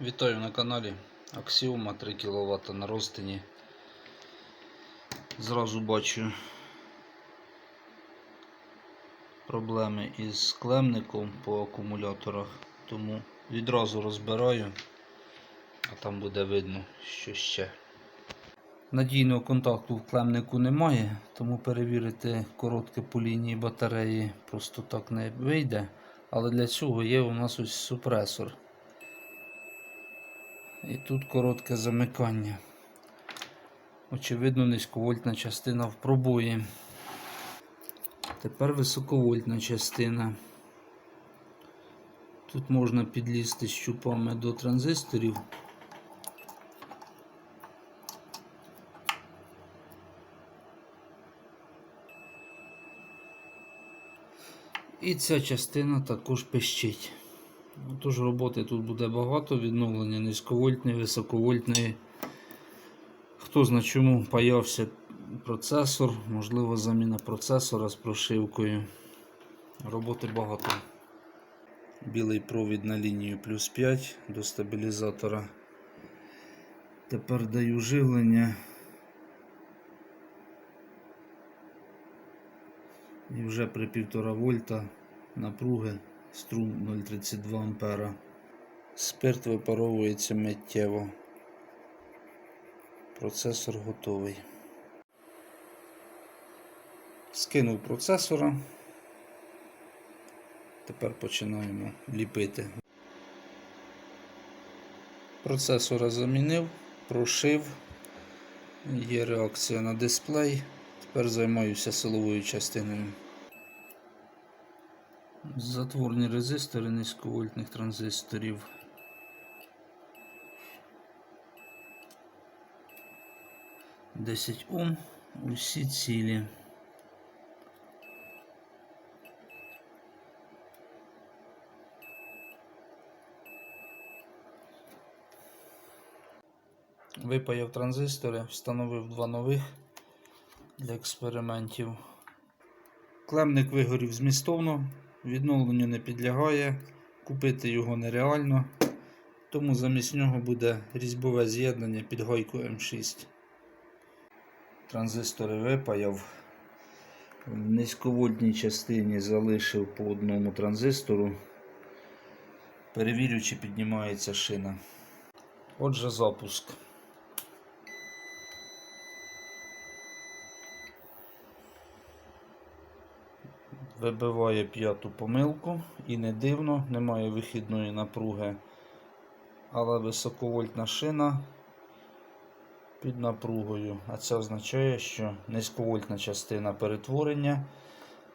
Вітаю на каналі Аксіома 3 кВт на розтині. Зразу бачу проблеми із клемником по акумуляторах, тому відразу розбираю, а там буде видно, що ще. Надійного контакту в клемнику немає, тому перевірити коротке по лінії батареї просто так не вийде. Але для цього є у нас ось супресор. І тут коротке замикання. Очевидно, низьковольтна частина в пробої. Тепер високовольтна частина. Тут можна підлізти щупами до транзисторів. І ця частина також пищить. Тож роботи тут буде багато, відновлення низьковольтної, високовольтної. Хто зна чому паявся процесор, можливо заміна процесора з прошивкою. Роботи багато. Білий провід на лінію плюс 5 до стабілізатора. Тепер даю живлення. І вже при 1,5 вольта напруги струм 0,32 ампера. Спирт випаровується миттєво. Процесор готовий. Скинув процесора. Тепер починаємо ліпити. Процесора замінив, прошив. Є реакція на дисплей. Тепер займаюся силовою частиною. Затворні резистори низьковольтних транзисторів. Десять Ом, усі цілі. Випаяв транзистори, встановив два нових для експериментів. Клемник вигорів змістовно, відновленню не підлягає, купити його нереально, тому замість нього буде різьбове з'єднання під гайку М6. Транзистори випаяв. В низьковольтній частині залишив по одному транзистору. Перевірю, чи піднімається шина. Отже, запуск. Вибиває п'яту помилку і не дивно, немає вихідної напруги, але високовольтна шина під напругою. А це означає, що низьковольтна частина перетворення,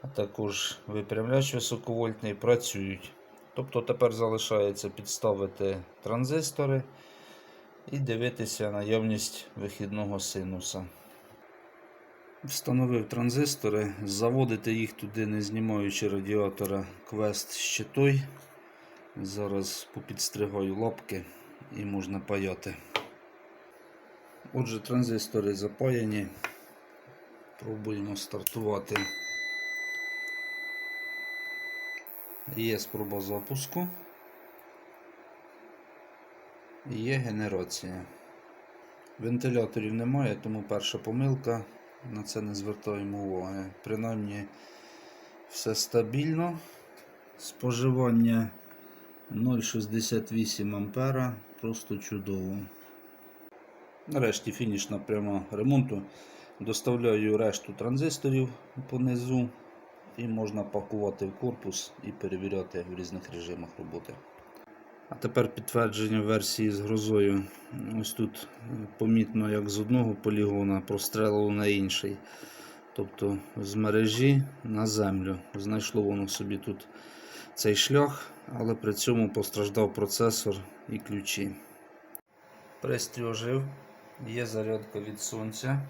а також випрямляч високовольтний працюють. Тобто тепер залишається підставити транзистори і дивитися наявність вихідного синуса. Встановив транзистори, заводити їх туди, не знімаючи радіатора квест щитой. Зараз попідстригаю лапки і можна паяти. Отже, транзистори запаяні. Пробуємо стартувати. Є спроба запуску. Є генерація. Вентиляторів немає, тому перша помилка. На це не звертаємо уваги. Принаймні все стабільно. Споживання 0,68 ампера. Просто чудово. Нарешті фінішна пряма ремонту. Доставляю решту транзисторів понизу і можна пакувати в корпус і перевіряти в різних режимах роботи. А тепер підтвердження версії з грозою. Ось тут помітно, як з одного полігона прострелило на інший. Тобто з мережі на землю. Знайшло воно собі тут цей шлях, але при цьому постраждав процесор і ключі. Пристрій є зарядка від сонця.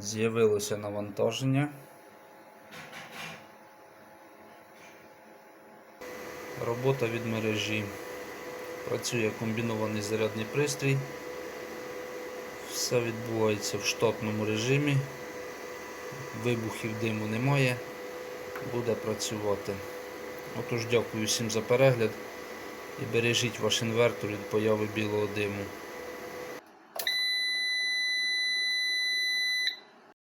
З'явилося навантаження. Робота від мережі. Працює комбінований зарядний пристрій. Все відбувається в штатному режимі. Вибухів диму немає. буде працювати. Отож, дякую всім за перегляд і бережіть ваш інвертор від появи білого диму.